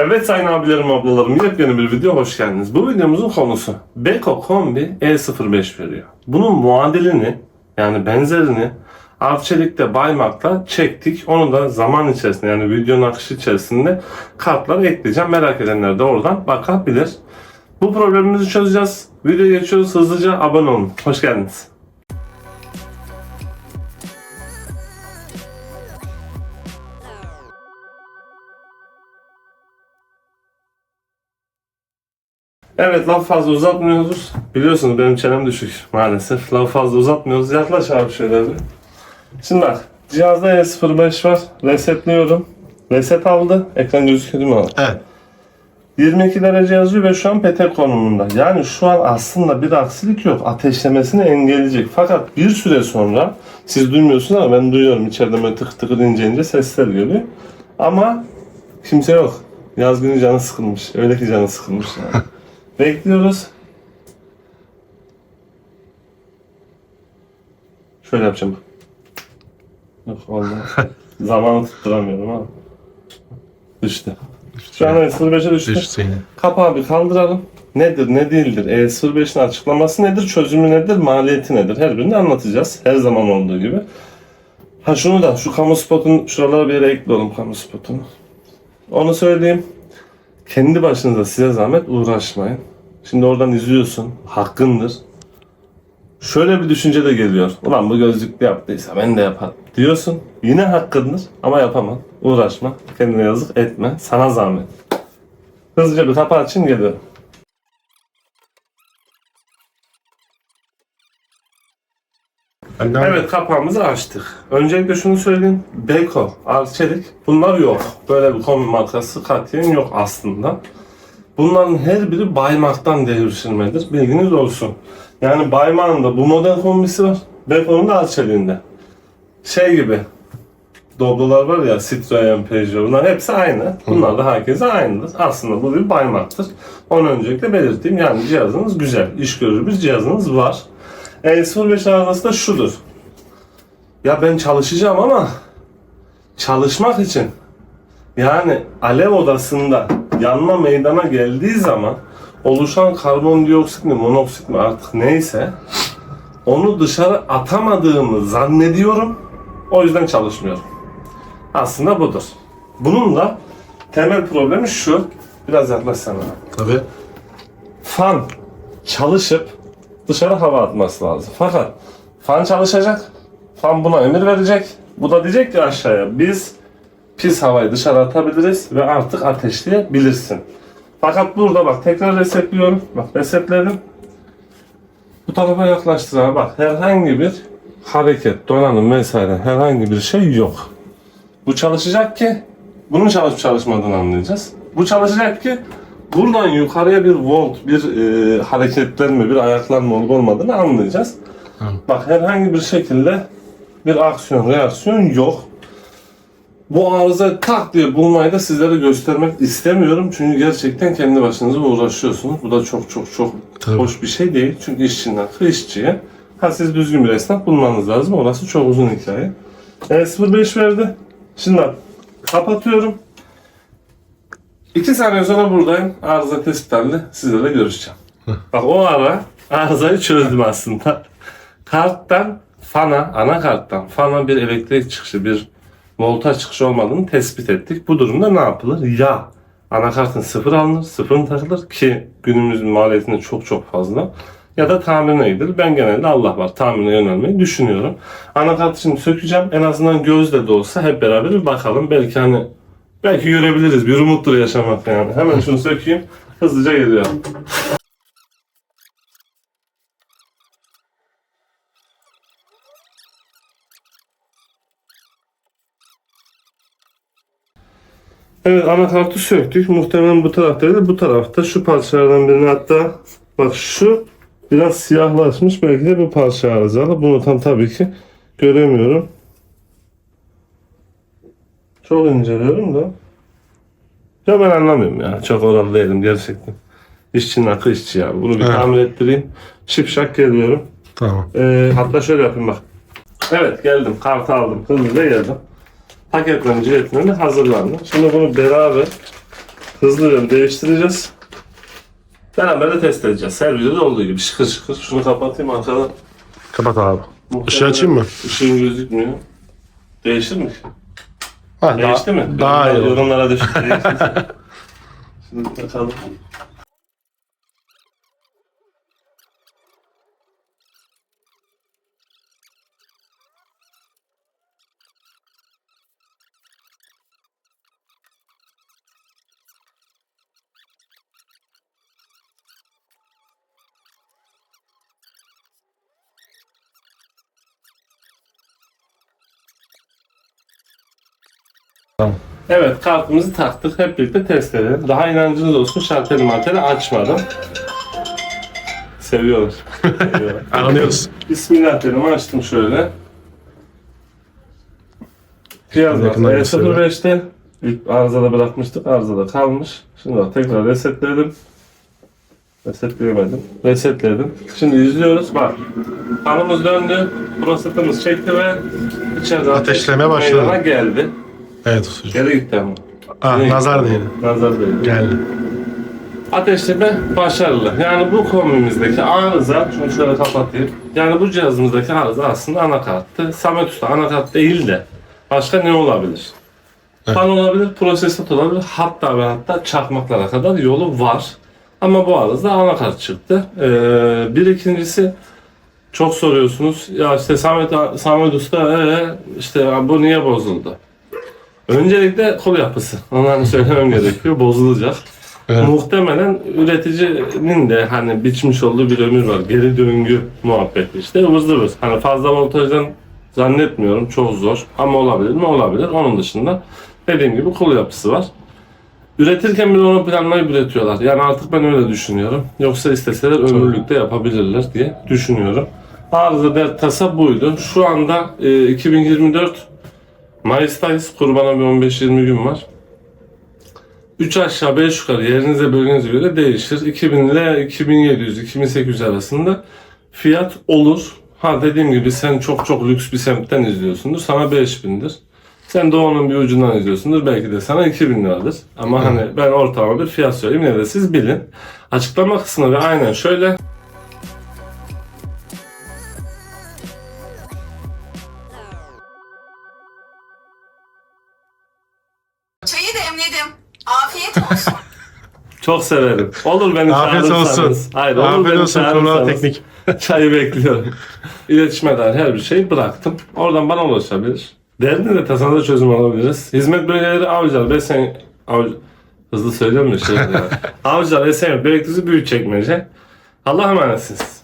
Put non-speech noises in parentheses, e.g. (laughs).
Evet sayın abilerim ablalarım yepyeni bir video hoş geldiniz. Bu videomuzun konusu Beko Kombi E05 veriyor. Bunun muadilini yani benzerini Arçelik'te Baymak'ta çektik. Onu da zaman içerisinde yani videonun akışı içerisinde kartlara ekleyeceğim. Merak edenler de oradan bakabilir. Bu problemimizi çözeceğiz. Videoya geçiyoruz. Hızlıca abone olun. Hoş geldiniz. Evet laf fazla uzatmıyoruz. Biliyorsunuz benim çenem düşük maalesef. Laf fazla uzatmıyoruz. Yaklaş abi şöyle bir. Şimdi bak cihazda E05 var. Resetliyorum. Reset aldı. Ekran gözüküyor değil mi abi? Evet. 22 derece yazıyor ve şu an PT konumunda. Yani şu an aslında bir aksilik yok. Ateşlemesini engelleyecek. Fakat bir süre sonra siz duymuyorsunuz ama ben duyuyorum. İçeride böyle tık tıkır ince ince sesler geliyor. Ama kimse yok. Yaz günü canı sıkılmış. Öyle ki canı sıkılmış yani. (laughs) Bekliyoruz. Şöyle yapacağım. Yok olmaz. (laughs) Zamanı tutturamıyorum ha. Düştü. Şu an E05'e düştü. Düştü yine. Kapağı bir kaldıralım. Nedir, ne değildir? E05'in açıklaması nedir? Çözümü nedir? Maliyeti nedir? Her birini anlatacağız. Her zaman olduğu gibi. Ha şunu da, şu kamu spotun şuralara bir yere ekleyelim kamu spotunu. Onu söyleyeyim. Kendi başınıza size zahmet uğraşmayın. Şimdi oradan izliyorsun. Hakkındır. Şöyle bir düşünce de geliyor. Ulan bu gözlüklü yaptıysa ben de yaparım diyorsun. Yine hakkındır ama yapamam. Uğraşma. Kendine yazık etme. Sana zahmet. Hızlıca bir kapı açın de Evet kapağımızı açtık. Öncelikle şunu söyleyeyim. Beko, Arçelik bunlar yok. Böyle bir kombi markası katiyen yok aslında. Bunların her biri Baymak'tan devşirmedir. Bilginiz olsun. Yani Baymak'ın da bu model kombisi var. Beko'nun da Arçelik'inde. Şey gibi. Doblolar var ya Citroen, Peugeot bunlar hepsi aynı. Bunlar da herkese aynıdır. Aslında bu bir Baymak'tır. Onu öncelikle belirteyim. Yani cihazınız güzel. iş görür bir cihazınız var. E05 arızası da şudur. Ya ben çalışacağım ama çalışmak için yani alev odasında yanma meydana geldiği zaman oluşan karbondioksit mi monoksit mi artık neyse onu dışarı atamadığımı zannediyorum. O yüzden çalışmıyorum. Aslında budur. Bunun da temel problemi şu. Biraz yaklaşsana. tabii. Fan çalışıp dışarı hava atması lazım. Fakat fan çalışacak. Fan buna emir verecek. Bu da diyecek ki aşağıya biz pis havayı dışarı atabiliriz ve artık ateşleyebilirsin. Fakat burada bak tekrar resetliyorum. Bak resetledim. Bu tarafa yaklaştır abi. Bak herhangi bir hareket, donanım vesaire herhangi bir şey yok. Bu çalışacak ki bunun çalışıp çalışmadığını anlayacağız. Bu çalışacak ki buradan yukarıya bir volt, bir e, hareketlenme, bir ayaklanma olup olmadığını anlayacağız. Hı. Bak herhangi bir şekilde bir aksiyon, reaksiyon yok. Bu arıza tak diye bulmayı da sizlere göstermek istemiyorum. Çünkü gerçekten kendi başınıza uğraşıyorsunuz. Bu da çok çok çok Tabii. hoş bir şey değil. Çünkü işçinin hakkı işçiye. Ha siz düzgün bir esnaf bulmanız lazım. Orası çok uzun hikaye. E, 05 verdi. Şimdi bak, kapatıyorum. İki saniye sonra buradayım. Arıza tespit halinde sizlerle görüşeceğim. Bak o ara arızayı çözdüm aslında. Karttan fana, anakarttan fana bir elektrik çıkışı, bir voltaj çıkışı olmadığını tespit ettik. Bu durumda ne yapılır? Ya anakartın sıfır alınır, sıfırın takılır ki günümüzün maliyetinde çok çok fazla. Ya da tamirine gidilir. Ben genelde Allah var tamirine yönelmeyi düşünüyorum. Anakartı şimdi sökeceğim. En azından gözle de olsa hep beraber bir bakalım. Belki hani belki görebiliriz. Bir umuttur yaşamak yani. Hemen şunu sökeyim. Hızlıca geliyorum. Evet anakartı söktük. Muhtemelen bu taraftaydı. Bu tarafta şu parçalardan birini hatta bak şu biraz siyahlaşmış. Belki de bu parça arızalı. Bunu tam tabii ki göremiyorum. Çok inceliyorum da. Ya ben anlamıyorum ya. Çok oralı değilim gerçekten. İşçinin akı işçi ya. Bunu bir Evet. tamir ettireyim. Şipşak geliyorum. Tamam. Ee, hatta şöyle yapayım bak. Evet geldim. Kartı aldım. Hızlıca geldim. Paketlerin cihetine de hazırlandım. Şimdi bunu beraber Hızlı yön değiştireceğiz. Beraber de test edeceğiz. Her videoda olduğu gibi şıkır şıkır. Şunu kapatayım arkadan. Kapat abi. Işığı açayım mı? Işığın gözükmüyor. Değişir mi? Ha, Değişti mi? Daha iyi Yorumlara- düştü. (laughs) Şimdi bakalım. Evet kartımızı taktık. Hep birlikte test edelim. Daha inancınız olsun şarteli marteli açmadım. Seviyorlar. (laughs) Seviyorlar. Anlıyoruz. Bismillah dedim açtım şöyle. Cihaz var. Gösterelim. E05'te ilk arızada bırakmıştık. Arızada kalmış. Şimdi tekrar resetledim. Resetleyemedim. Resetledim. Şimdi izliyoruz. Bak. Kanımız döndü. Prostatımız çekti ve içeride Ateşleme başladı. geldi. Evet hocam. Geri gitti ama. Ah, Geri nazar gitti ama. Nazar değil. Geldi. Ateşleme başarılı. Yani bu kombimizdeki arıza, şunu şöyle kapatayım. Yani bu cihazımızdaki arıza aslında anakarttı. Samet Usta anakart değil de başka ne olabilir? Fan olabilir, prosesör olabilir, hatta ve hatta çakmaklara kadar yolu var. Ama bu arıza anakart çıktı. Ee, bir ikincisi çok soruyorsunuz. Ya işte Samet, Samet Usta ee, işte bu niye bozuldu? Öncelikle kol yapısı. Onları söylemem gerekiyor. Bozulacak. Evet. Muhtemelen üreticinin de hani biçmiş olduğu bir ömür var. Geri döngü muhabbeti işte ıvır zıvır. Hani fazla voltajdan zannetmiyorum. Çok zor. Ama olabilir mi? Olabilir. Onun dışında dediğim gibi kol yapısı var. Üretirken bile onu planlayıp üretiyorlar. Yani artık ben öyle düşünüyorum. Yoksa isteseler ömürlükte yapabilirler diye düşünüyorum. Arıza dert tasa buydu. Şu anda e, 2024 Mayıs'tayız. Kurbana bir 15-20 gün var. 3 aşağı 5 yukarı yerinize bölgenize göre değişir. 2000 ile 2700 2800 arasında fiyat olur. Ha dediğim gibi sen çok çok lüks bir semtten izliyorsundur. Sana 5000'dir. Sen doğunun bir ucundan izliyorsundur. Belki de sana 2000 liradır. Ama hani ben ortalama bir fiyat söyleyeyim. Yine de siz bilin. Açıklama kısmına da aynen şöyle. Çayı demledim. Afiyet olsun. (laughs) Çok severim. Olur beni Afiyet çağırırsanız. olsun. Hayır, olur Afiyet beni olsun. Kumral çağırırsanız. teknik. (laughs) Çayı bekliyorum. İletişime dair her bir şeyi bıraktım. Oradan bana ulaşabilir. Derdini de tasanıza çözüm alabiliriz. Hizmet bölgeleri Avcılar, Besen... Avcı... Hızlı söylüyorum ya şey (laughs) ya. Avcılar, Esenyurt, Beylikdüzü, Büyükçekmece. Allah'a emanetsiniz.